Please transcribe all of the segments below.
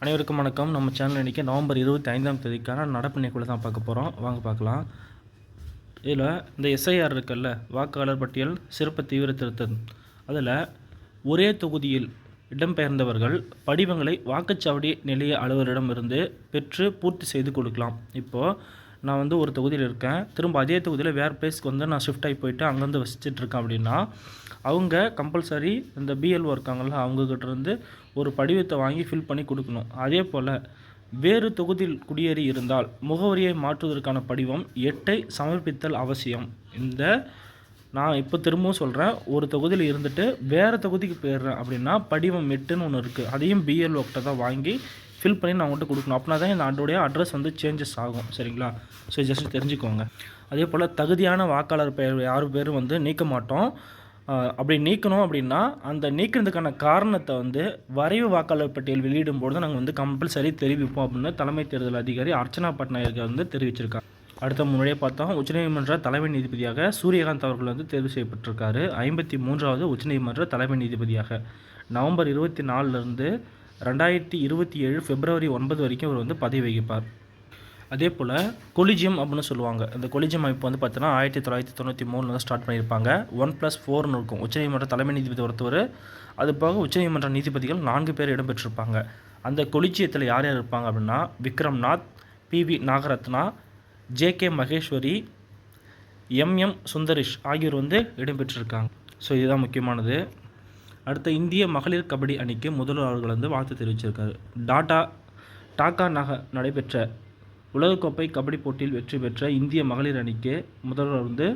அனைவருக்கும் வணக்கம். நம்ம சேனல் இன்றைக்கி நவம்பர் இருபத்தி ஐந்தாம் தேதிக்கான நடப்பு நிகழ்வு தான் பார்க்க போகிறோம் வாங்க பார்க்கலாம். இதில் இந்த எஸ்ஐஆர் இருக்குல்ல வாக்காளர் பட்டியல் சிறப்பு தீவிர திருத்தம். அதில் ஒரே தொகுதியில் இடம்பெயர்ந்தவர்கள் படிவங்களை வாக்குச்சாவடி நிலைய அலுவலரிடமிருந்து பெற்று பூர்த்தி செய்து கொடுக்கலாம். இப்போது நான் வந்து ஒரு தொகுதியில் இருக்கேன். திரும்ப அதே தொகுதியில் வேறு பிளேஸ்க்கு வந்து நான் ஷிஃப்ட் ஆகி போயிட்டு அங்கேருந்து வசிச்சுட்டு இருக்கேன் அப்படின்னா அவங்க கம்பல்சரி இந்த பிஎல்ஓ இருக்காங்கள்ல அவங்கக்கிட்ட இருந்து ஒரு படிவத்தை வாங்கி ஃபில் பண்ணி கொடுக்கணும். அதே போல் வேறு தொகுதியில் குடியேறி இருந்தால் முகவரியை மாற்றுவதற்கான படிவம் எட்டை சமர்ப்பித்தல் அவசியம். இந்த நான் இப்போ திரும்பவும் சொல்கிறேன் ஒரு தொகுதியில் இருந்துட்டு வேறு தொகுதிக்கு போயிடுறேன் அப்படின்னா படிவம் எட்டுன்னு ஒன்று இருக்குது அதையும் பிஎல்ஓக்கிட்ட தான் வாங்கி ஃபில் பண்ணி நான் உங்கள்கிட்ட கொடுக்கணும். அப்படின்னா தான் இந்த ஆண்டோடைய அட்ரஸ் வந்து சேஞ்சஸ் ஆகும். சரிங்களா? ஸோ ஜஸ்ட் தெரிஞ்சுக்கோங்க. அதே போல் தகுதியான வாக்காளர் பெயர் யார் பேரும் வந்து நீக்க மாட்டோம். அப்படி நீக்கணும் அப்படின்னா அந்த நீக்கிறதுக்கான காரணத்தை வந்து வரைவு வாக்காளர் பட்டியல் வெளியிடும் போது நாங்கள் வந்து கம்பல்சரி தெரிவிப்போம் அப்படின்னு தலைமை தேர்தல் அதிகாரி அர்ச்சனா பட்நாயக் வந்து தெரிவிச்சிருக்காங்க அடுத்த முன்னாடியே பார்த்தோம் உச்சநீதிமன்ற தலைமை நீதிபதியாக சூரியகாந்த் அவர்கள் வந்து தேர்வு செய்யப்பட்டிருக்காரு. ஐம்பத்தி மூன்றாவது உச்சநீதிமன்ற தலைமை நீதிபதியாக நவம்பர் இருபத்தி நாலுலேருந்து ரெண்டாயிரத்தி இருபத்தி ஏழு பிப்ரவரி ஒன்பது வரைக்கும் அவர் வந்து பதவி வகிப்பார் அதே போல் கொலிஜியம் அப்படின்னு சொல்லுவாங்க. இந்த கொலிஜியம் அமைப்பு வந்து பார்த்தீங்கன்னா ஆயிரத்தி தொள்ளாயிரத்தி தொண்ணூற்றி மூணில் தான் ஸ்டார்ட் பண்ணியிருப்பாங்க. ஒன் ப்ளஸ் ஃபோர்னு இருக்கும். உச்சநீதிமன்ற தலைமை நீதிபதி ஒருத்தவர் அது போக உச்சநீதிமன்ற நீதிபதிகள் நான்கு பேர் இடம்பெற்றிருப்பாங்க. அந்த கொலிஜியத்தில் யார் யார் இருப்பாங்க அப்படின்னா Vikramnath B V Nagarathna J K Maheshwari M M Sundresh ஆகியோர் வந்து இடம்பெற்றிருக்காங்க. ஸோ இதுதான் முக்கியமானது. அடுத்த இந்திய மகளிர் கபடி அணிக்கு முதல்வர் அவர்கள் வந்து வாழ்த்து தெரிவிச்சிருக்காரு. டாடா டாக்கா நக நடைபெற்ற உலகக்கோப்பை கபடி போட்டியில் வெற்றி பெற்ற இந்திய மகளிர் அணிக்கு முதல்வர் வந்து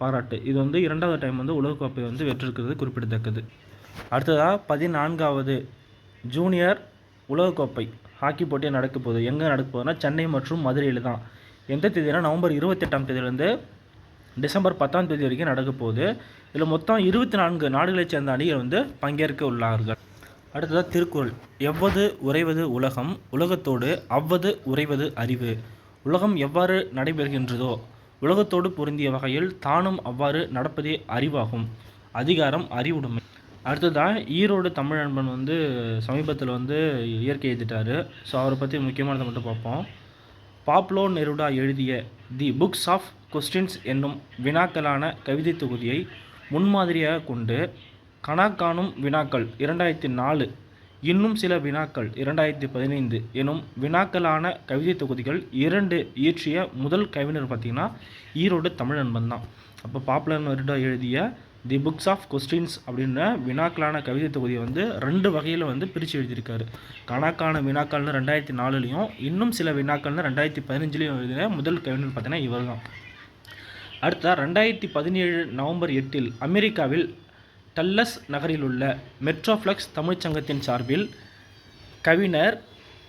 பாராட்டு. இது வந்து இரண்டாவது டைம் வந்து உலகக்கோப்பை வந்து வெற்றிருக்கிறது குறிப்பிடத்தக்கது. அடுத்ததாக பதினான்காவது ஜூனியர் உலகக்கோப்பை ஹாக்கி போட்டி நடக்க போகுது. எங்கே நடக்க போகுதுன்னா சென்னை மற்றும் மதுரையில் தான். எந்த தேதினா நவம்பர் இருபத்தெட்டாம் தேதியிலேருந்து டிசம்பர் பத்தாம் தேதி வரைக்கும் நடக்க போகுது. இதில் மொத்தம் இருபத்தி நான்கு நாடுகளைச் சேர்ந்த அணிகள் வந்து பங்கேற்க உள்ளார்கள். அடுத்ததாக திருக்குறள். எவ்வது உறைவது உலகம்? உலகத்தோடு அவ்வது உறைவது அறிவு. உலகம் எவ்வாறு நடைபெறுகின்றதோ உலகத்தோடு பொருந்திய வகையில் தானும் அவ்வாறு நடப்பதே அறிவாகும். அதிகாரம் அறிவுடைமை. அடுத்ததாக ஈரோடு தமிழ் நண்பன் வந்து சமீபத்தில் வந்து இயற்கை எழுதிட்டாரு. ஸோ அவரை பற்றி முக்கியமானதை மட்டும் பார்ப்போம். பாப்லோ நெருடா எழுதிய தி புக்ஸ் ஆஃப் கொஸ்டின்ஸ் என்னும் வினாக்களான கவிதை தொகுதியை முன்மாதிரியாக கொண்டு கணக்காணும் வினாக்கள் இரண்டாயிரத்தி நாலு இன்னும் சில வினாக்கள் இரண்டாயிரத்தி பதினைந்து எனும் வினாக்களான கவிதை தொகுதிகள் இரண்டு இயற்றிய முதல் கவிஞர் பார்த்திங்கன்னா ஈரோடு தமிழ் நண்பன் தான். அப்போ பாப்புலர் வருடம் எழுதிய தி புக்ஸ் ஆஃப் கொஸ்டின்ஸ் அப்படின்ற வினாக்களான கவிதை தொகுதியை வந்து ரெண்டு வகையில் வந்து பிரித்து எழுதியிருக்காரு. கணக்கான வினாக்கள்னு ரெண்டாயிரத்தி நாலுலேயும் இன்னும் சில வினாக்கள்னு ரெண்டாயிரத்தி பதினஞ்சுலேயும் எழுதின முதல் கவிஞர் பார்த்தீங்கன்னா இவர் தான் அடுத்த ரெண்டாயிரத்தி பதினேழு நவம்பர் எட்டில் அமெரிக்காவில் டல்லஸ் நகரில் உள்ள மெட்ரோஃப்ளக்ஸ் தமிழ்ச்சங்கத்தின் சார்பில் கவிஞர்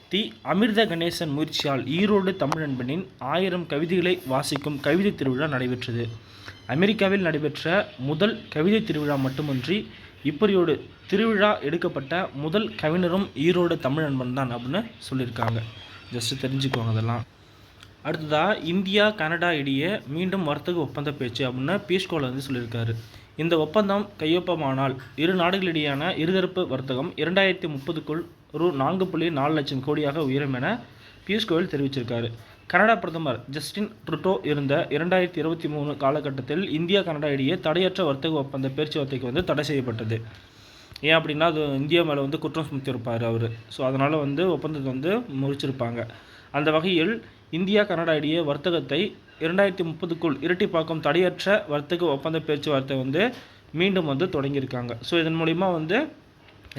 தி. அமிர்த கணேசன் முயற்சியால் ஈரோடு தமிழ் ஆயிரம் கவிதைகளை வாசிக்கும் கவிதை திருவிழா நடைபெற்றது. அமெரிக்காவில் நடைபெற்ற முதல் கவிதை திருவிழா மட்டுமின்றி இப்படியோடு திருவிழா எடுக்கப்பட்ட முதல் கவிஞரும் ஈரோடு தமிழ் தான் அப்படின்னு சொல்லியிருக்காங்க. ஜஸ்ட் தெரிஞ்சுக்கோங்க அதெல்லாம். அடுத்ததாக இந்தியா கனடா இடையே மீண்டும் வர்த்தக ஒப்பந்த பேச்சு அப்படின்னு பியூஷ் வந்து சொல்லியிருக்காரு. இந்த ஒப்பந்தம் கையொப்பமானால் இரு நாடுகளிடையான இருதரப்பு வர்த்தகம் இரண்டாயிரத்தி முப்பதுக்குள் ரூ நான்கு புள்ளி நாலு லட்சம் கோடியாக உயரும் என பியூஷ் கோயல் தெரிவிச்சிருக்காரு. கனடா பிரதமர் ஜஸ்டின் ட்ருட்டோ இருந்த இரண்டாயிரத்தி இருபத்தி மூணு காலகட்டத்தில் இந்தியா கனடா இடையே தடையற்ற வர்த்தக ஒப்பந்த பேச்சுவார்த்தைக்கு வந்து தடை செய்யப்பட்டது. ஏன் அப்படின்னா அது இந்தியா மேலே வந்து குற்றம் சுமத்தியிருப்பார் அவர். ஸோ அதனால் வந்து ஒப்பந்தத்தை வந்து முறிச்சிருப்பாங்க. அந்த வகையில் இந்தியா கனடா இடையே வர்த்தகத்தை இரண்டாயிரத்தி முப்பதுக்குள் இரட்டிப்பாக்கம் தடையற்ற வர்த்தக ஒப்பந்த பேச்சுவார்த்தை வந்து மீண்டும் வந்து தொடங்கியிருக்காங்க. ஸோ இதன் மூலிமா வந்து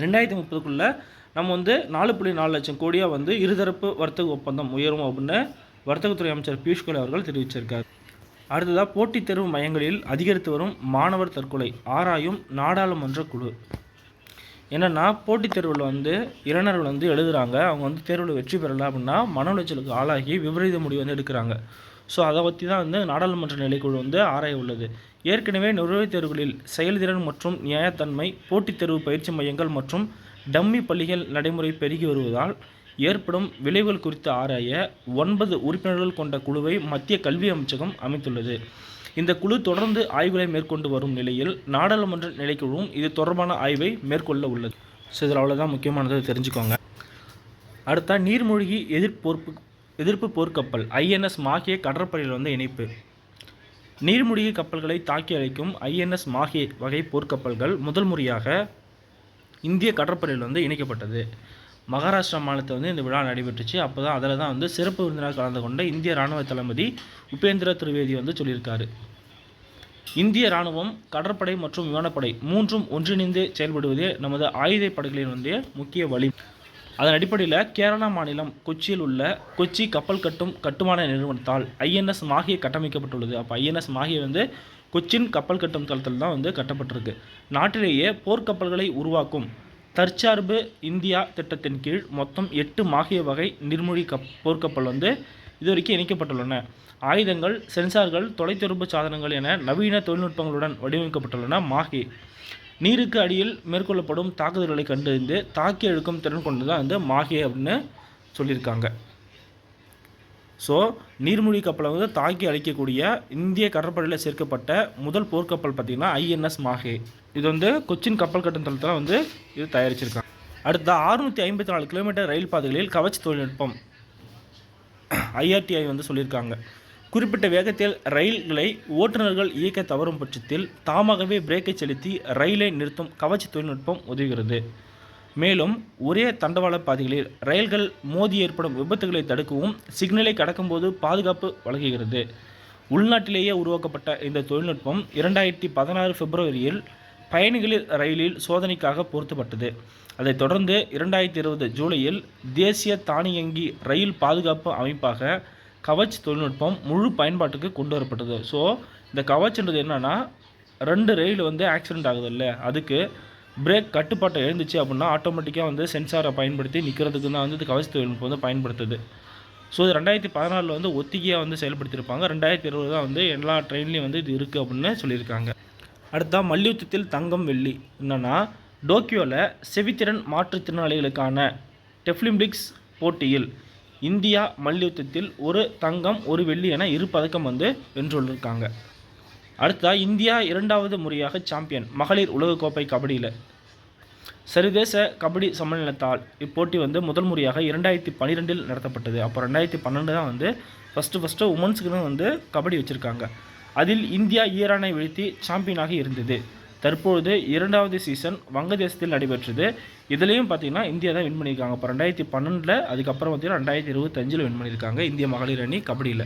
ரெண்டாயிரத்தி முப்பதுக்குள்ளே நம்ம வந்து நாலு புள்ளி நாலு லட்சம் கோடியாக வந்து இருதரப்பு வர்த்தக ஒப்பந்தம் உயரும் அப்படின்னு வர்த்தகத்துறை அமைச்சர் பியூஷ் கோயல் அவர்கள் தெரிவிச்சிருக்கார். அடுத்ததாக போட்டித் தேர்வு மையங்களில் அதிகரித்து வரும் மாணவர் தற்கொலை ஆராயும் நாடாளுமன்ற குழு. என்னென்னா போட்டித் தேர்வில் வந்து இளைஞர்கள் வந்து எழுதுகிறாங்க அவங்க வந்து தேர்வில் வெற்றி பெறலை அப்படின்னா மன உளைச்சலுக்கு ஆளாகி விபரீத முடிவு வந்து எடுக்கிறாங்க. ஸோ அதை பற்றி தான் வந்து நாடாளுமன்ற நிலைக்குழு வந்து ஆராய உள்ளது. ஏற்கனவே நுழைவுத் தேர்வுகளில் செயல்திறன் மற்றும் நியாயத்தன்மை போட்டித் தேர்வு பயிற்சி மையங்கள் மற்றும் டம்மி பள்ளிகள் நடைமுறை பெருகி வருவதால் ஏற்படும் விளைவுகள் குறித்து ஆராய ஒன்பது உறுப்பினர்கள் கொண்ட குழுவை மத்திய கல்வி அமைச்சகம் அமைத்துள்ளது. இந்த குழு தொடர்ந்து ஆய்வுகளை மேற்கொண்டு வரும் நிலையில் நாடாளுமன்ற நிலைக்குழுவும் இது தொடர்பான ஆய்வை மேற்கொள்ள உள்ளது. ஸோ இதில் அவ்வளோதான் முக்கியமானதை தெரிஞ்சுக்கோங்க. அடுத்தா நீர்மூழ்கி எதிர்ப்போர்ப்பு எதிர்ப்பு போர்க்கப்பல் ஐஎன்எஸ் மாஹே கடற்படையில் வந்து இணைப்பு. நீர்மூழ்கி கப்பல்களை தாக்கி அழைக்கும் ஐஎன்எஸ் மாஹே வகை போர்க்கப்பல்கள் முதல் முறையாக இந்திய கடற்படையில் வந்து இணைக்கப்பட்டது. மகாராஷ்டிரா மாநிலத்தில் வந்து இந்த விழா நடைபெற்றுச்சு. அப்போ தான் அதில் தான் வந்து சிறப்பு விருந்தினர் கலந்து கொண்ட இந்திய ராணுவ தளபதி உபேந்திர திரிவேதி வந்து சொல்லியிருக்காரு. இந்திய ராணுவம் கடற்படை மற்றும் விமானப்படை மூன்றும் ஒன்றிணைந்து செயல்படுவதே நமது ஆயுத படைகளின் வந்து முக்கிய வழி. அதன் அடிப்படையில் கேரளா மாநிலம் கொச்சியில் உள்ள கொச்சி கப்பல் கட்டும் கட்டுமான நிறுவனத்தால் ஐஎன்எஸ் மாஹி கட்டமைக்கப்பட்டுள்ளது. அப்போ ஐஎன்எஸ் மாஹி வந்து கொச்சின் கப்பல் கட்டும் தளத்தில் தான் வந்து கட்டப்பட்டிருக்கு. நாட்டிலேயே போர்க்கப்பல்களை உருவாக்கும் தற்சார்பு இந்தியா திட்டத்தின் கீழ் மொத்தம் எட்டு மாஹே வகை நீர்மூழ்கி கப் போர்க்கப்பல் வந்து இதுவரைக்கும் இணைக்கப்பட்டுள்ளன. ஆயுதங்கள் சென்சார்கள் தொலைத்தொடர்பு சாதனங்கள் என நவீன தொழில்நுட்பங்களுடன் வடிவமைக்கப்பட்டுள்ளன மாஹே நீருக்கு அடியில் மேற்கொள்ளப்படும் தாக்குதல்களை கண்டறிந்து தாக்கி அழுக்கும் திறன் கொண்டு தான் வந்து மாஹே அப்படின்னு சொல்லியிருக்காங்க. ஸோ நீர்மூழ்கி கப்பலை வந்து தாக்கி அழிக்கக்கூடிய இந்திய கடற்படையில் சேர்க்கப்பட்ட முதல் போர்க்கப்பல் பார்த்திங்கன்னா ஐஎன்எஸ் மாஹே. இது வந்து கொச்சின் கப்பல் கட்டும் தளத்தில் வந்து இது தயாரிச்சிருக்காங்க. அடுத்த அறுநூற்றி ஐம்பத்தி நாலு கிலோமீட்டர் ரயில் பாதைகளில் கவச் தொழில்நுட்பம் ஐஆர்டிஐ வந்து சொல்லியிருக்காங்க. குறிப்பிட்ட வேகத்தில் ரயில்களை ஓட்டுநர்கள் இயக்க தவறும் பட்சத்தில் தாமாகவே பிரேக்கை செலுத்தி ரயிலை நிறுத்தும் கவச் தொழில்நுட்பம் உதவுகிறது. மேலும் ஒரே தண்டவாள பாதைகளில் ரயில்கள் மோதி ஏற்படும் விபத்துகளை தடுக்கவும் சிக்னலை கடக்கும்போது பாதுகாப்பு வழங்குகிறது. உள்நாட்டிலேயே உருவாக்கப்பட்ட இந்த தொழில்நுட்பம் இரண்டாயிரத்தி பதினாறு பிப்ரவரியில் பயணிகளில் ரயிலில் சோதனைக்காக பொருத்தப்பட்டது. அதைத் தொடர்ந்து இரண்டாயிரத்தி இருபது ஜூலையில் தேசிய தானியங்கி ரயில் பாதுகாப்பு அமைப்பாக கவச் தொழில்நுட்பம் முழு பயன்பாட்டுக்கு கொண்டு வரப்பட்டது ஸோ இந்த கவச்ன்றது என்னென்னா ரெண்டு ரயில் வந்து ஆக்சிடென்ட் ஆகுதுல்ல அதுக்கு பிரேக் கட்டுப்பாட்டை எழுந்துச்சு அப்படின்னா ஆட்டோமேட்டிக்காக வந்து சென்சாரை பயன்படுத்தி நிற்கிறதுக்கு தான் வந்து இது தொழில்நுட்பம் வந்து பயன்படுத்துது. ஸோ இது ரெண்டாயிரத்தி பதினாலில் வந்து ஒத்திகையாக வந்து செயல்படுத்தியிருப்பாங்க. ரெண்டாயிரத்தி இருபது தான் வந்து எல்லா ட்ரெயின்லேயும் வந்து இது இருக்குது அப்படின்னு சொல்லியிருக்காங்க. அடுத்தா மல்யுத்தத்தில் தங்கம் வெள்ளி. என்னென்னா டோக்கியோவில் செவித்திறன் மாற்றுத்திறனாளிகளுக்கான டெஃப்லிம்பிக்ஸ் போட்டியில் இந்தியா மல்யுத்தத்தில் ஒரு தங்கம் ஒரு வெள்ளி என இரு பதக்கம் வந்து வென்றுள்ளிருக்காங்க. அடுத்ததாக இந்தியா இரண்டாவது முறையாக சாம்பியன் மகளிர் உலகக்கோப்பை கபடியில். சர்வதேச கபடி சம்மேளனத்தால் இப்போட்டி வந்து முதல் முறையாக இரண்டாயிரத்தி பன்னிரெண்டில் நடத்தப்பட்டது. அப்போ ரெண்டாயிரத்தி பன்னெண்டு தான் வந்து ஃபஸ்ட்டு ஃபஸ்ட்டு உமன்ஸுக்குன்னு வந்து கபடி வச்சுருக்காங்க. அதில் இந்தியா ஈரானை வீழ்த்தி சாம்பியனாக இருந்தது. தற்பொழுது இரண்டாவது சீசன் வங்கதேசத்தில் நடைபெற்றது. இதுலேயும் பார்த்தீங்கன்னா இந்தியா தான் வின் பண்ணியிருக்காங்க. இப்போ ரெண்டாயிரத்தி பன்னெண்டில் அதுக்கப்புறம் பார்த்தீங்கன்னா ரெண்டாயிரத்தி இருபத்தஞ்சில் வின் பண்ணியிருக்காங்க இந்திய மகளிர் அணி கபடியில்.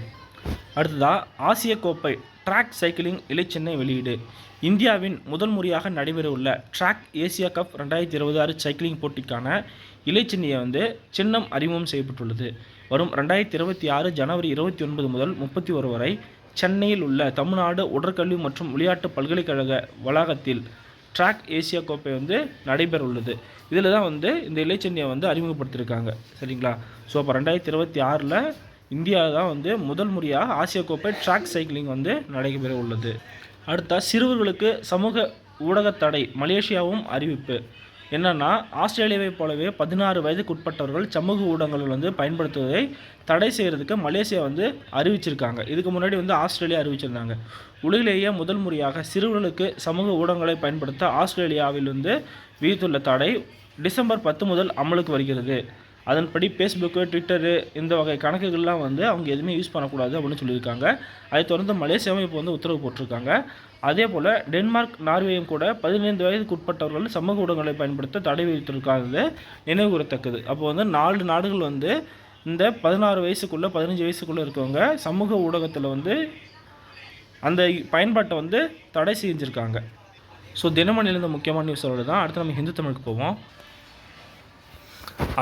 அடுத்ததாக ஆசிய கோப்பை ட்ராக் சைக்கிளிங் இலைச்சின்னை வெளியீடு. இந்தியாவின் முதல் முறையாக நடைபெறவுள்ள ட்ராக் ஏசியா கப் ரெண்டாயிரத்தி இருபது ஆறு சைக்கிளிங் போட்டிக்கான இலைச்சென்னையை வந்து சின்னம் அறிமுகம் செய்யப்பட்டுள்ளது. வரும் ரெண்டாயிரத்தி இருபத்தி ஆறு ஜனவரி இருபத்தி ஒன்பது முதல் முப்பத்தி ஒரு வரை சென்னையில் உள்ள தமிழ்நாடு உடற்கல்வி மற்றும் விளையாட்டு பல்கலைக்கழக வளாகத்தில் ட்ராக் ஏசியா கோப்பை வந்து நடைபெறவுள்ளது இதில் தான் வந்து இந்த இலைச்சென்னையை வந்து அறிமுகப்படுத்தியிருக்காங்க. சரிங்களா? ஸோ அப்போ ரெண்டாயிரத்தி இருபத்தி ஆறில் இந்தியா தான் வந்து முதல் முறையாக ஆசிய கோப்பை ட்ராக் சைக்கிளிங் வந்து நடைபெற உள்ளது. அடுத்த சிறுவர்களுக்கு சமூக ஊடகத் தடை மலேசியாவும் அறிவிப்பு. என்னன்னா ஆஸ்திரேலியாவைப் போலவே பதினாறு வயதுக்குட்பட்டவர்கள் சமூக ஊடகங்கள் வந்து பயன்படுத்துவதை தடை செய்கிறதுக்கு மலேசியா வந்து அறிவிச்சிருக்காங்க. இதுக்கு முன்னாடி வந்து ஆஸ்திரேலியா அறிவிச்சிருந்தாங்க. உலகிலேயே முதல் முறையாக சிறுவர்களுக்கு சமூக ஊடகங்களை பயன்படுத்த ஆஸ்திரேலியாவில் வந்து விதித்துள்ள தடை டிசம்பர் பத்து முதல் அமலுக்கு வருகிறது. அதன்படி ஃபேஸ்புக்கு ட்விட்டரு இந்த வகை கணக்குகள்லாம் வந்து அவங்க எதுவுமே யூஸ் பண்ணக்கூடாது அப்படின்னு சொல்லியிருக்காங்க. அதை தொடர்ந்து மலேசியாவும் இப்போ வந்து உத்தரவு போட்டிருக்காங்க. அதே போல் டென்மார்க் நார்வேயும் கூட பதினைந்து வயதுக்கு உட்பட்டவர்கள் சமூக ஊடகங்களை பயன்படுத்த தடை விதித்திருக்காங்க நினைவுகூரத்தக்கது அப்போ வந்து நாலு நாடுகள் வந்து இந்த பதினாறு வயசுக்குள்ளே பதினஞ்சு வயசுக்குள்ளே இருக்கவங்க சமூக ஊடகத்தில் வந்து அந்த பயன்பாட்டை வந்து தடை செஞ்சுருக்காங்க. ஸோ தினமணிலேருந்து முக்கியமான நியூஸ் அவ்வளோ தான் அடுத்து நம்ம ஹிந்து தமிழுக்கு போவோம்.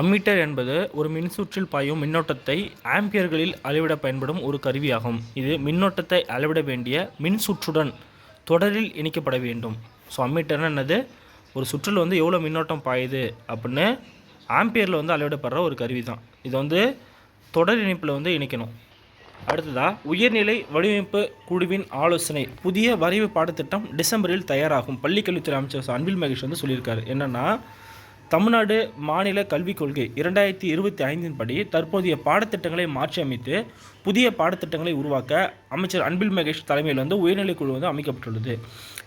அம்மீட்டர் என்பது ஒரு மின்சுற்றில் பாயும் மின்னோட்டத்தை ஆம்பியர்களில் அளவிட பயன்படும் ஒரு கருவியாகும். இது மின்னோட்டத்தை அளவிட வேண்டிய மின்சுற்றுடன் தொடரில் இணைக்கப்பட வேண்டும். ஸோ அம்மீட்டர்னா என்னது? ஒரு சுற்றில் வந்து எவ்வளோ மின்னோட்டம் பாயுது அப்படின்னு ஆம்பியரில் வந்து அளவிடப்படுற ஒரு கருவி தான் இது வந்து தொடர் இணைப்பில் வந்து இணைக்கணும். அடுத்ததாக உயர்நிலை வடிவமைப்பு குழுவின் ஆலோசனை. புதிய வரைவு பாடத்திட்டம் டிசம்பரில் தயாராகும். பள்ளிக்கல்வித்துறை அமைச்சர் அன்பில் மகேஷ் வந்து சொல்லியிருக்காரு. என்னென்னா தமிழ்நாடு மாநில கல்விக் கொள்கை இரண்டாயிரத்தி இருபத்தி ஐந்தின் படி தற்போதைய பாடத்திட்டங்களை மாற்றி அமைத்து புதிய பாடத்திட்டங்களை உருவாக்க அமைச்சர் அன்பில் மகேஷ் தலைமையில் வந்து உயர்நிலைக் குழு வந்து அமைக்கப்பட்டுள்ளது.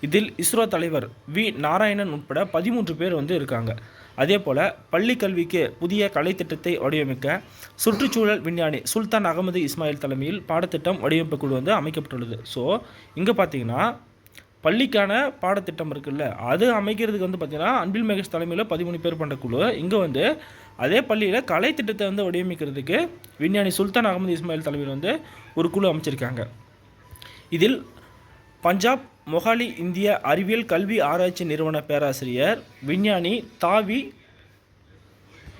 இதில் இஸ்ரோ தலைவர் வி நாராயணன் உட்பட பதிமூன்று பேர் வந்து இருக்காங்க. அதே போல் பள்ளி கல்விக்கு புதிய கலைத்திட்டத்தை வடிவமைக்க சுற்றுச்சூழல் விஞ்ஞானி சுல்தான் அகமது இஸ்மாயில் தலைமையில் பாடத்திட்டம் வடிவமைப்பு குழு வந்து அமைக்கப்பட்டுள்ளது. ஸோ இங்கே பார்த்தீங்கன்னா பள்ளிக்கான பாடத்திட்டம் இருக்குல்ல அது அமைக்கிறதுக்கு வந்து பார்த்திங்கன்னா அன்பில் மகேஷ் தலைமையில் பதிமூணு பேர் பண்ணுற குழு. இங்கே வந்து அதே பள்ளியில் கலை திட்டத்தை வந்து வடிவமைக்கிறதுக்கு விஞ்ஞானி சுல்தான் அகமது இஸ்மாயில் தலைமையில் வந்து ஒரு குழு அமைச்சிருக்காங்க. இதில் பஞ்சாப் மொஹாலி இந்திய அறிவியல் கல்வி ஆராய்ச்சி நிறுவன பேராசிரியர் விஞ்ஞானி தாவி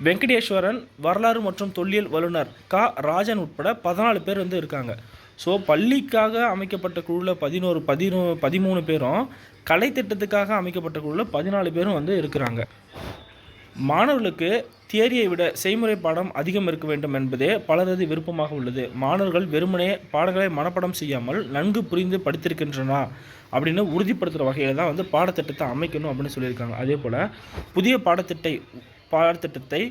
வெங்கடேஸ்வரன் வரலாறு மற்றும் தொல்லியல் வல்லுனர் கா. ராஜன் உட்பட பதினாலு பேர் வந்து இருக்காங்க. ஸோ பள்ளிக்காக அமைக்கப்பட்ட குழுவில் பதினோரு பதினோ பதிமூணு பேரும் கலை திட்டத்துக்காக அமைக்கப்பட்ட குழுவில் பதினாலு பேரும் வந்து இருக்கிறாங்க. மாணவர்களுக்கு தியரியை விட செய்முறை பாடம் அதிகம் இருக்க வேண்டும் என்பதே பலரது விருப்பமாக உள்ளது. மாணவர்கள் வெறுமனே பாடங்களை மனப்பாடம் செய்யாமல் நன்கு புரிந்து படித்திருக்கின்றனா அப்படின்னு உறுதிப்படுத்துகிற வகையில் தான் வந்து பாடத்திட்டத்தை அமைக்கணும் அப்படின்னு சொல்லியிருக்காங்க. அதே போல் புதிய பாடத்திட்டை பாடத்திட்டத்தை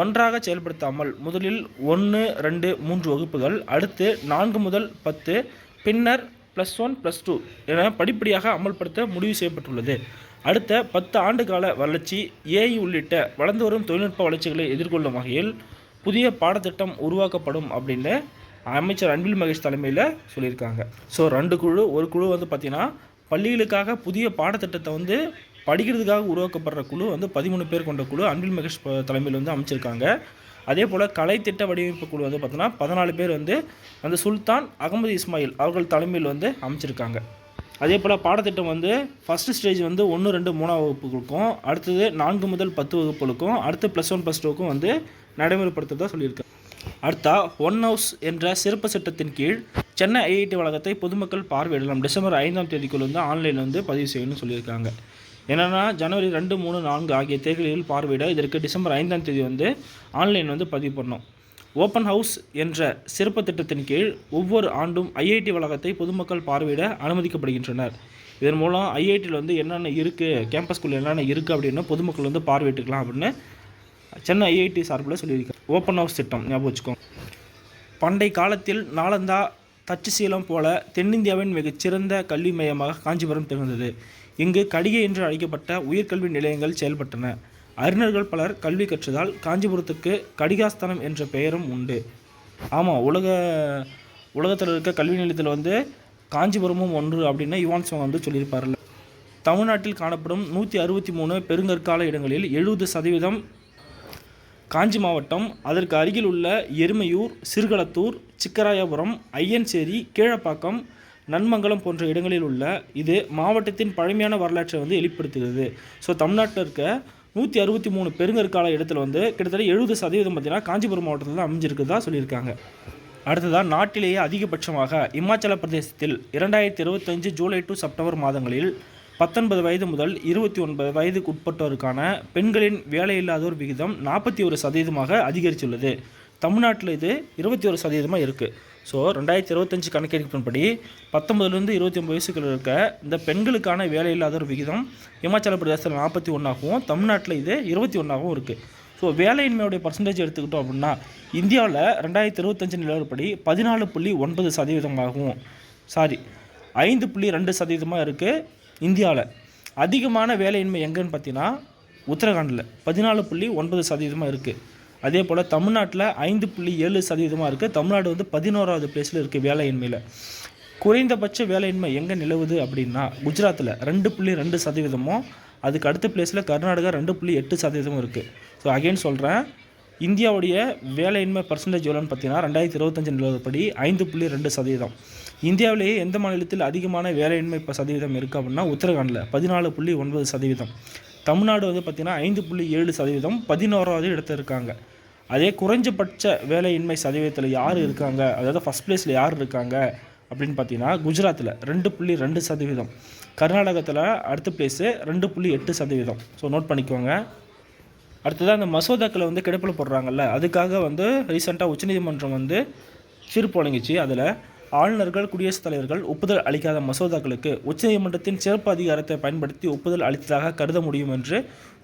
ஒன்றாக செயல்படுத்தாமல் முதலில் ஒன்று ரெண்டு மூன்று வகுப்புகள் அடுத்து நான்கு முதல் பத்து பின்னர் ப்ளஸ் ஒன் ப்ளஸ் டூ என படிப்படியாக அமல்படுத்த முடிவு செய்யப்பட்டுள்ளது. அடுத்த பத்து ஆண்டு கால வளர்ச்சி ஏஐ உள்ளிட்ட வளர்ந்து வரும் தொழில்நுட்ப வளர்ச்சிகளை எதிர்கொள்ளும் வகையில் புதிய பாடத்திட்டம் உருவாக்கப்படும் அப்படின்னு அமைச்சர் அன்பில் மகேஷ் தலைமையில் சொல்லியிருக்காங்க. ஸோ ரெண்டு குழு ஒரு குழு வந்து பார்த்திங்கன்னா பள்ளிகளுக்காக புதிய பாடத்திட்டத்தை வந்து படிக்கிறதுக்காக உருவாக்கப்படுற குழு வந்து பதிமூணு பேர் கொண்ட குழு அன்பில் மகேஷ் தலைமையில் வந்து அமைச்சிருக்காங்க. அதே போல் கலைத்திட்ட வடிவமைப்பு குழு வந்து பார்த்தோன்னா பதினாலு பேர் வந்து அந்த சுல்தான் அகமது இஸ்மாயில் அவர்கள் தலைமையில் வந்து அமைச்சிருக்காங்க. அதே போல் பாடத்திட்டம் வந்து ஃபஸ்ட்டு ஸ்டேஜ் வந்து ஒன்று ரெண்டு மூணாம் வகுப்புகளுக்கும் அடுத்தது நான்கு முதல் பத்து வகுப்புகளுக்கும் அடுத்து ப்ளஸ் ஒன் ப்ளஸ் டூக்கும் வந்து நடைமுறைப்படுத்துறதா சொல்லியிருக்காங்க. அடுத்தா ஒன் ஹவுஸ் என்ற சிறப்பு சட்டத்தின் கீழ் சென்னை ஐஐடி வளாகத்தை பொதுமக்கள் பார்வையிடலாம். டிசம்பர் ஐந்தாம் தேதிக்குள் வந்து ஆன்லைனில் வந்து பதிவு செய்யணும்னு சொல்லியிருக்காங்க. என்னென்னா ஜனவரி ரெண்டு மூணு நான்கு ஆகிய தேதிகளில் பார்வையிட இதற்கு டிசம்பர் ஐந்தாம் தேதி வந்து ஆன்லைன் வந்து பதிவு பண்ணோம். ஓப்பன் ஹவுஸ் என்ற சிறப்பு திட்டத்தின் கீழ் ஒவ்வொரு ஆண்டும் ஐஐடி வளாகத்தை பொதுமக்கள் பார்வையிட அனுமதிக்கப்படுகின்றனர். இதன் மூலம் ஐஐடியில் வந்து என்னென்ன இருக்குது கேம்பஸ்குள்ளே என்னென்ன இருக்குது அப்படின்னு பொதுமக்கள் வந்து பார்வையிட்டுக்கலாம் அப்படின்னு சென்னை ஐஐடி சார்பில் சொல்லியிருக்காங்க. ஓப்பன் ஹவுஸ் திட்டம் ஞாபகம் வச்சுக்கோங்க. பண்டை காலத்தில் நாலந்தா தச்சுசீலம் போல தென்னிந்தியாவின் மிகச்சிறந்த கல்வி மையமாக காஞ்சிபுரம் திகழ்ந்தது. இங்கு கடிகை என்று அழைக்கப்பட்ட உயர்கல்வி நிலையங்கள் செயல்பட்டன. அறிஞர்கள் பலர் கல்வி கற்றதால் காஞ்சிபுரத்துக்கு கடிகாஸ்தானம் என்ற பெயரும் உண்டு. ஆமாம் உலக உலகத்தில் இருக்க கல்வி நிலையத்தில் வந்து காஞ்சிபுரமும் ஒன்று அப்படின்னு யுவான் சோங் வந்து சொல்லியிருப்பார்ல தமிழ்நாட்டில் காணப்படும் நூற்றி அறுபத்தி மூணு பெருங்கற்கால இடங்களில் எழுபது சதவீதம் காஞ்சி மாவட்டம் அதற்கு அருகில் உள்ள எருமையூர் சிறுகளத்தூர் சிக்கராயபுரம் ஐயன்சேரி கீழப்பாக்கம் நன்மங்கலம் போன்ற இடங்களில் உள்ள இது மாவட்டத்தின் பழமையான வரலாற்றை வந்து வெளிப்படுத்துகிறது. ஸோ தமிழ்நாட்டில் இருக்க நூற்றி அறுபத்தி மூணு பெருங்கற்கால இடத்துல வந்து கிட்டத்தட்ட எழுபது சதவீதம் பார்த்தீங்கன்னா காஞ்சிபுரம் மாவட்டத்தில் தான் அமைஞ்சிருக்குதா சொல்லியிருக்காங்க. அடுத்ததாக நாட்டிலேயே அதிகபட்சமாக இமாச்சல பிரதேசத்தில் இரண்டாயிரத்தி இருபத்தஞ்சு ஜூலை டு செப்டம்பர் மாதங்களில் பத்தொன்பது வயது முதல் இருபத்தி ஒன்பது வயதுக்கு உட்பட்டோருக்கான பெண்களின் வேலையில்லாதோர் விகிதம் நாற்பத்தி ஒரு சதவீதமாக அதிகரித்துள்ளது. தமிழ்நாட்டில் இது இருபத்தி ஒரு சதவீதமாக இருக்குது ஸோ ரெண்டாயிரத்தி இருபத்தஞ்சு கணக்கெடுப்பின்படி பத்தொம்பதுலேருந்து இருபத்தி ஒன்பது வயசுக்குள்ள இருக்க இந்த பெண்களுக்கான வேலையில்லாதோர் விகிதம் இமாச்சல பிரதேசத்தில் நாற்பத்தி ஒன்றாகவும் தமிழ்நாட்டில் இது இருபத்தி ஒன்றாகவும் இருக்குது ஸோ வேலையின்மையுடைய பர்சன்டேஜ் எடுத்துக்கிட்டோம் அப்படின்னா இந்தியாவில் ரெண்டாயிரத்தி இருபத்தஞ்சு நிலவரப்படி பதினாலு புள்ளி ஒன்பது சதவீதமாகவும் சாரி ஐந்து புள்ளி ரெண்டு சதவீதமாக இருக்குது இந்தியாவில். அதிகமான வேலையின்மை எங்கேன்னு பார்த்தீங்கன்னா உத்தரகாண்டில் பதினாலு புள்ளி ஒன்பது சதவீதமாக இருக்குது அதே போல் தமிழ்நாட்டில் ஐந்து புள்ளி ஏழு சதவீதமாக இருக்குது தமிழ்நாடு வந்து பதினோராவது பிளேஸில் இருக்குது வேலையின்மையில். குறைந்தபட்ச வேலையின்மை எங்கே நிலவுது அப்படின்னா குஜராத்தில் ரெண்டு புள்ளி ரெண்டு சதவீதமும் அதுக்கு அடுத்த பிளேஸில் கர்நாடகா ரெண்டு புள்ளி எட்டு சதவீதமும் இருக்குது ஸோ அகைன் சொல்கிறேன் இந்தியாவுடைய வேலையின்மை பர்சன்டேஜ் எவ்வளோன்னு பார்த்தீங்கன்னா ரெண்டாயிரத்தி இருபத்தஞ்சு நிலவரப்படி ஐந்து புள்ளி ரெண்டு சதவீதம். இந்தியாவிலேயே எந்த மாநிலத்தில் அதிகமான வேலையின்மை இப்போ சதவீதம் இருக்குது அப்படின்னா உத்தரகாண்டில் பதினாலு புள்ளி ஒன்பது சதவீதம். தமிழ்நாடு வந்து பார்த்திங்கன்னா ஐந்து புள்ளி ஏழு சதவீதம் பதினோராவது இடத்துல இருக்காங்க. அதே குறைஞ்சபட்ச வேலையின்மை சதவீதத்தில் யார் இருக்காங்க? அதாவது ஃபஸ்ட் பிளேஸில் யார் இருக்காங்க? அப்படின்னு பார்த்தீங்கன்னா குஜராத்தில் ரெண்டு புள்ளி ரெண்டு சதவீதம். கர்நாடகத்தில் அடுத்த பிளேஸு ரெண்டு புள்ளி எட்டு சதவீதம். ஸோ நோட் பண்ணிக்கோங்க. அடுத்ததாக அந்த மசோதாக்களை வந்து கிடப்பில் போடுறாங்கல்ல அதுக்காக வந்து ரீசெண்டாக உச்சநீதிமன்றம் வந்து தீர்ப்பு வழங்கிச்சு. அதில் ஆளுநர்கள் குடியரசுத் தலைவர்கள் ஒப்புதல் அளிக்காத மசோதாக்களுக்கு உச்சநீதிமன்றத்தின் சிறப்பு அதிகாரத்தை பயன்படுத்தி ஒப்புதல் அளித்ததாக கருத முடியும் என்று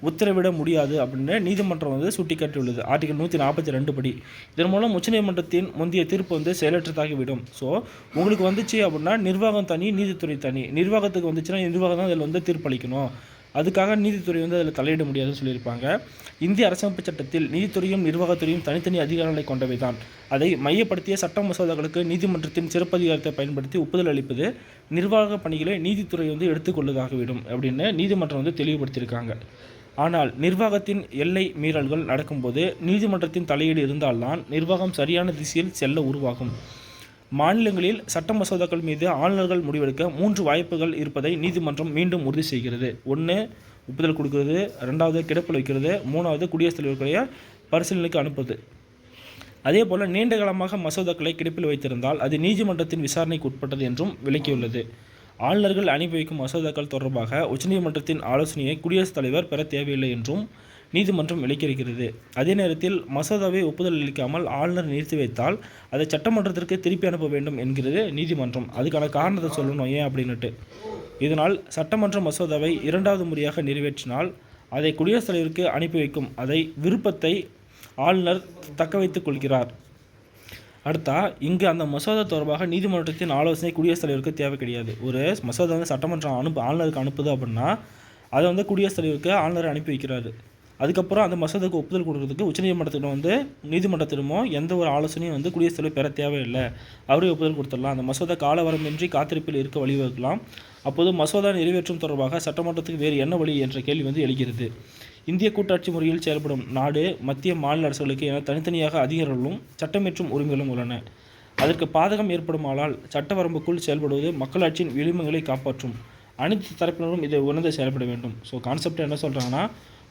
உத்தரவிட முடியாது அப்படின்னு நீதிமன்றம் வந்து சுட்டிக்காட்டியுள்ளது. ஆர்டிகல் நூற்றி நாற்பத்தி ரெண்டு படி. இதன் மூலம் உச்சநீதிமன்றத்தின் முந்தைய தீர்ப்பு வந்து செயலற்றதாகிவிடும். ஸோ உங்களுக்கு வந்துச்சு அப்படின்னா நிர்வாகம் தனி நீதித்துறை தனி. நிர்வாகத்துக்கு வந்துச்சுன்னா நிர்வாகம் தான் இதில் வந்து தீர்ப்பளிக்கணும். அதுக்காக நீதித்துறை வந்து அதில் தலையிட முடியாதுன்னு சொல்லியிருப்பாங்க. இந்திய அரசமைப்பு சட்டத்தில் நீதித்துறையும் நிர்வாகத்துறையும் தனித்தனி அதிகாரங்களை கொண்டவை தான் அதை மையப்படுத்திய சட்ட மசோதாக்களுக்கு நீதிமன்றத்தின் சிறப்பதிகாரத்தை பயன்படுத்தி ஒப்புதல் அளிப்பது நிர்வாக பணிகளை நீதித்துறை வந்து எடுத்துக்கொள்வதாகிவிடும் அப்படின்னு நீதிமன்றம் வந்து தெளிவுபடுத்தியிருக்காங்க. ஆனால் நிர்வாகத்தின் எல்லை மீறல்கள் நடக்கும்போது நீதிமன்றத்தின் தலையீடு இருந்தால்தான் நிர்வாகம் சரியான திசையில் செல்ல உருவாகும். மாநிலங்களில் சட்ட மசோதாக்கள் மீது ஆளுநர்கள் முடிவெடுக்க மூன்று வாய்ப்புகள் இருப்பதை நீதிமன்றம் மீண்டும் உறுதி செய்கிறது. ஒன்று ஒப்புதல் கொடுக்கிறது. ரெண்டாவது கிடப்பில் வைக்கிறது. மூணாவது குடியரசுத் தலைவர்களுடைய பரிசீலனைக்கு அனுப்புவது. அதே போல் நீண்ட காலமாக மசோதாக்களை கிடப்பில் வைத்திருந்தால் அது நீதிமன்றத்தின் விசாரணைக்கு உட்பட்டது என்றும் விளக்கியுள்ளது. ஆளுநர்கள் அனுப்பி வைக்கும் மசோதாக்கள் தொடர்பாக உச்சநீதிமன்றத்தின் ஆலோசனையை குடியரசுத் தலைவர் பெற தேவையில்லை என்றும் நீதிமன்றம் விளக்கியிருக்கிறது. அதே நேரத்தில் மசோதாவை ஒப்புதல் அளிக்காமல் ஆளுநர் நிறுத்தி வைத்தால் அதை சட்டமன்றத்திற்கு திருப்பி அனுப்ப வேண்டும் என்கிறது நீதிமன்றம். அதுக்கான காரணத்தை சொல்லணும் ஏன் அப்படின்னுட்டு. இதனால் சட்டமன்ற மசோதாவை இரண்டாவது முறையாக நிறைவேற்றினால் அதை குடியரசுத் தலைவருக்கு அனுப்பி வைக்கும். அதை விருப்பத்தை ஆளுநர் தக்க வைத்துக் கொள்கிறார். அடுத்தா இங்கு அந்த மசோதா தொடர்பாக நீதிமன்றத்தின் ஆலோசனை குடியரசுத் தலைவருக்கு தேவை கிடையாது. ஒரு மசோதா வந்து சட்டமன்றம் அனுப்பு ஆளுநருக்கு அனுப்புது அப்படின்னா அதை வந்து குடியரசுத் தலைவருக்கு ஆளுநர் அனுப்பி வைக்கிறாரு. அதுக்கப்புறம் அந்த மசோதாவுக்கு ஒப்புதல் கொடுக்கறதுக்கு உச்சநீதிமன்றத்திடம் வந்து நீதிமன்றத்திடமோ எந்த ஒரு ஆலோசனையும் வந்து குடியரசுத் தலைவர் பெற தேவையில்லை. அவரே ஒப்புதல் கொடுத்துடலாம். அந்த மசோதா காலவரமின்றி காத்திருப்பில் இருக்க வழிவகுக்கலாம். அப்போது மசோதா நிறைவேற்றும் தொடர்பாக சட்டமன்றத்துக்கு வேறு என்ன வழி என்ற கேள்வி வந்து எழுகிறது. இந்திய கூட்டாட்சி முறையில் செயல்படும் நாடு மத்திய மாநில அரசுகளுக்கு என தனித்தனியாக அதிகாரங்களும் சட்டமேற்றும் உரிமைகளும் உள்ளன. அதற்கு பாதகம் ஏற்படுமானால் சட்ட வரம்புக்குள் செயல்படுவது மக்களாட்சியின் விளிம்புகளை காப்பாற்றும். அனைத்து தரப்பினரும் இதை உணர்ந்து செயல்பட வேண்டும். ஸோ கான்செப்ட் என்ன சொல்கிறாங்கன்னா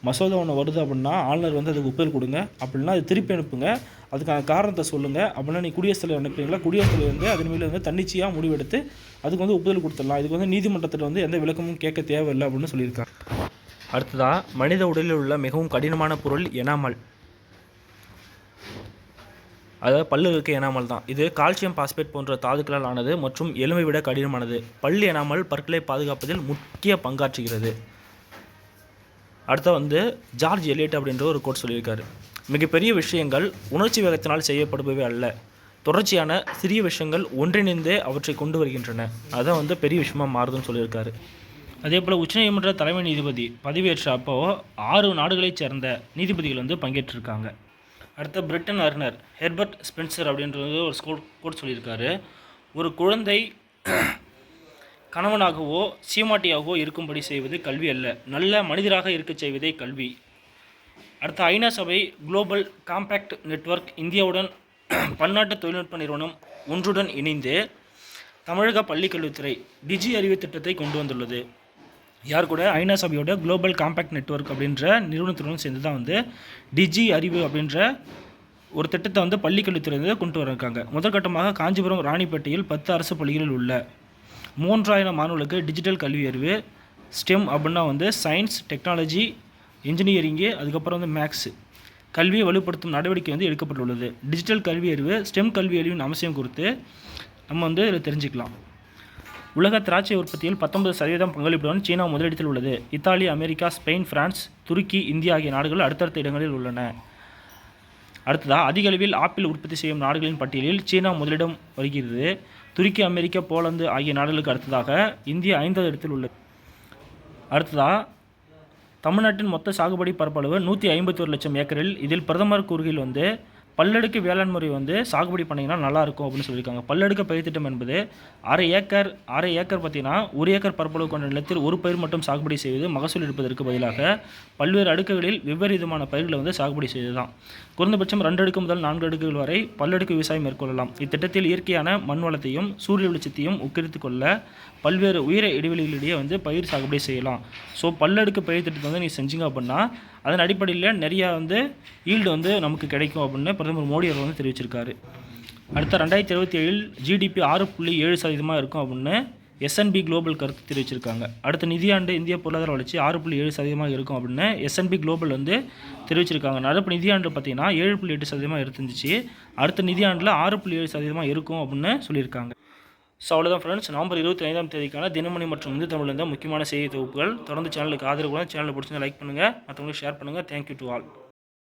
மசோதா ஒன்று வருது அப்படின்னா ஆளுநர் வந்து அதுக்கு ஒப்புதல் கொடுங்க. அப்படின்னா அது திருப்பி அனுப்புங்க. அதுக்கான காரணத்தை சொல்லுங்கள் அப்படின்னா நீ குடியரசுத் தலைவர் அனுப்புறீங்களா? குடியரசுத் தலைவர் வந்து அதன் மேலே வந்து தன்னிச்சையாக முடிவெடுத்து அதுக்கு வந்து ஒப்புதல் கொடுத்துடலாம். இதுக்கு வந்து நீதிமன்றத்தில் வந்து எந்த விளக்கமும் கேட்க தேவையில்லை அப்படின்னு சொல்லியிருக்காங்க அடுத்ததாக மனித உடலில் உள்ள மிகவும் கடினமான பொருள் எனாமல். அதாவது பல்லுக்கு எனாமல் தான். இது கால்சியம் பாஸ்பேட் போன்ற தாதுக்களால் ஆனது மற்றும் எலும்பை விட கடினமானது. பல் எனாமல் பற்களை பாதுகாப்பதில் முக்கிய பங்காற்றுகிறது. அடுத்து வந்து ஜார்ஜ் எலியட் அப்படின்ற ஒரு கோட் சொல்லியிருக்காரு. மிகப்பெரிய விஷயங்கள் உணர்ச்சி வேகத்தினால் செய்யப்படுபவை அல்ல. தொடர்ச்சியான சிறிய விஷயங்கள் ஒன்றிணைந்தே அவற்றை கொண்டு வருகின்றன. அதான் வந்து பெரிய விஷயமாக மாறுதுன்னு சொல்லியிருக்காரு. அதே போல் உச்சநீதிமன்ற தலைமை நீதிபதி பதவியேற்ற அப்போ ஆறு நாடுகளைச் சேர்ந்த நீதிபதிகள் வந்து பங்கேற்றிருக்காங்க. அடுத்த பிரிட்டன் அர்னர் ஹெர்பர்ட் ஸ்பென்சர் அப்படின்றது ஒரு ஸ்கோல் கோட் சொல்லியிருக்காரு. ஒரு குழந்தை கணவனாகவோ சீமாட்டியாகவோ இருக்கும்படி செய்வது கல்வி அல்ல. நல்ல மனிதராக இருக்கச் செய்வதே கல்வி. அடுத்த ஐநா சபை குளோபல் காம்பேக்ட் நெட்வொர்க் இந்தியாவுடன் பன்னாட்டு தொழில்நுட்ப நிறுவனம் ஒன்றுடன் இணைந்து தமிழக பள்ளிக்கல்வித்துறை டிஜி அறிவு திட்டத்தை கொண்டு வந்துள்ளது. யார் கூட? ஐநா சபையோட குளோபல் காம்பேக்ட் நெட்வொர்க் அப்படின்ற நிறுவனத்துடன் சேர்ந்து தான் வந்து டிஜி அறிவு அப்படின்ற ஒரு திட்டத்தை வந்து பள்ளிக்கல்வித்துறை வந்து கொண்டு வந்திருக்காங்க முதற்கட்டமாக காஞ்சிபுரம் ராணிப்பேட்டையில் பத்து அரசு பள்ளிகளில் உள்ள மூன்றாயிரம் மாணவர்களுக்கு டிஜிட்டல் கல்வி அறிவு ஸ்டெம் அப்படின்னா வந்து சயின்ஸ் டெக்னாலஜி இன்ஜினியரிங்கு அதுக்கப்புறம் வந்து மேக்ஸு கல்வியை வலுப்படுத்தும் நடவடிக்கை வந்து எடுக்கப்பட்டுள்ளது. டிஜிட்டல் கல்வி அறிவு ஸ்டெம் கல்வி அறிவின் அவசியம் குறித்து நம்ம வந்து இதில் தெரிஞ்சுக்கலாம். உலக திராட்சை உற்பத்தியில் பத்தொன்பது சதவீதம் பங்களிப்புடன் சீனா முதலிடத்தில் உள்ளது. இத்தாலி அமெரிக்கா ஸ்பெயின் பிரான்ஸ் துருக்கி இந்தியா ஆகிய நாடுகள் அடுத்தடுத்த இடங்களில் உள்ளன. அடுத்ததாக அதிக அளவில் ஆப்பிள் உற்பத்தி செய்யும் நாடுகளின் பட்டியலில் சீனா முதலிடம் வருகிறது துருக்கி அமெரிக்கா போலந்து ஆகிய நாடுகளுக்கு அடுத்ததாக இந்தியா ஐந்தாவது இடத்தில் உள்ளது. அடுத்ததாக தமிழ்நாட்டின் மொத்த சாகுபடி பரப்பளவு நூற்றி ஐம்பத்தி ஒரு லட்சம் ஏக்கரில் இதில் பிரதமர் கூறுகையில் வந்து பல்லடுக்கு வேளாண் முறை வந்து சாகுபடி பண்ணிங்கன்னா நல்லாயிருக்கும் அப்படின்னு சொல்லியிருக்காங்க. பல்லடுக்கு பயிர் திட்டம் என்பது அரை ஏக்கர் அரை ஏக்கர் பார்த்தீங்கன்னா ஒரு ஏக்கர் பரப்பளவு கொண்ட நிலத்தில் ஒரு பயிர் மட்டும் சாகுபடி செய்வது மகசூல் எடுப்பதற்கு பதிலாக பல்வேறு அடுக்குகளில் வெவ்வேறு விதமான பயிர்களை வந்து சாகுபடி செய்வதுதான் குறைந்தபட்சம் ரெண்டு அடுக்கு முதல் நான்கு அடுக்குகள் வரை பல்லடுக்கு விவசாயம் மேற்கொள்ளலாம். இத்திட்டத்தில் இயற்கையான மண் வளத்தையும் சூரிய வெளிச்சத்தையும் உக்கிரித்து கொள்ள பல்வேறு உயிர இடைவெளிகளிடையே வந்து பயிர் சாகுபடி செய்யலாம். ஸோ பல்லடுக்கு பயிர் திட்டத்தை வந்து நீ செஞ்சீங்க அப்படின்னா அதன் அடிப்படையில் நிறையா வந்து ஈல்டு வந்து நமக்கு கிடைக்கும் அப்படின்னு பிரதமர் மோடி அவர் வந்து தெரிவிச்சிருக்காரு. அடுத்த ரெண்டாயிரத்தி இருபத்தி ஏழில் ஜிடிபி ஆறு புள்ளி ஏழு சதவீதமாக இருக்கும் அப்படின்னு எஸ்என்பி குளோபல் கருத்து தெரிவிச்சிருக்காங்க. அடுத்த நிதியாண்டு இந்திய பொருளாதார வளர்ச்சி ஆறு புள்ளி ஏழு சதவீதமாக இருக்கும் அப்படின்னு எஸ்என்பி குளோபல் வந்து தெரிவிச்சிருக்காங்க. நடப்பு நிதியாண்டு பார்த்தீங்கன்னா ஏழு புள்ளி எட்டு சதவீதமாக இருந்துச்சு. அடுத்த நிதியாண்டில் ஆறு புள்ளி ஏழு சதவீதமாக இருக்கும் அப்படின்னு சொல்லியிருக்காங்க. ஸோ அவ்வளோதான் ஃப்ரெண்ட்ஸ் நவம்பர் இருபத்தி ஐந்தாம் தேதிக்கான தினமணி மற்றும் இந்து தமிழ் இருந்த முக்கியமான செய்தி தொகுப்புகள். தொடர்ந்து சேனலுக்கு ஆதரவு சேனலை பிடிச்சிருந்தா லைக் பண்ணுங்கள் மற்றவங்களுக்கு ஷேர் பண்ணுங்கள் தேங்க்யூ டு ஆல்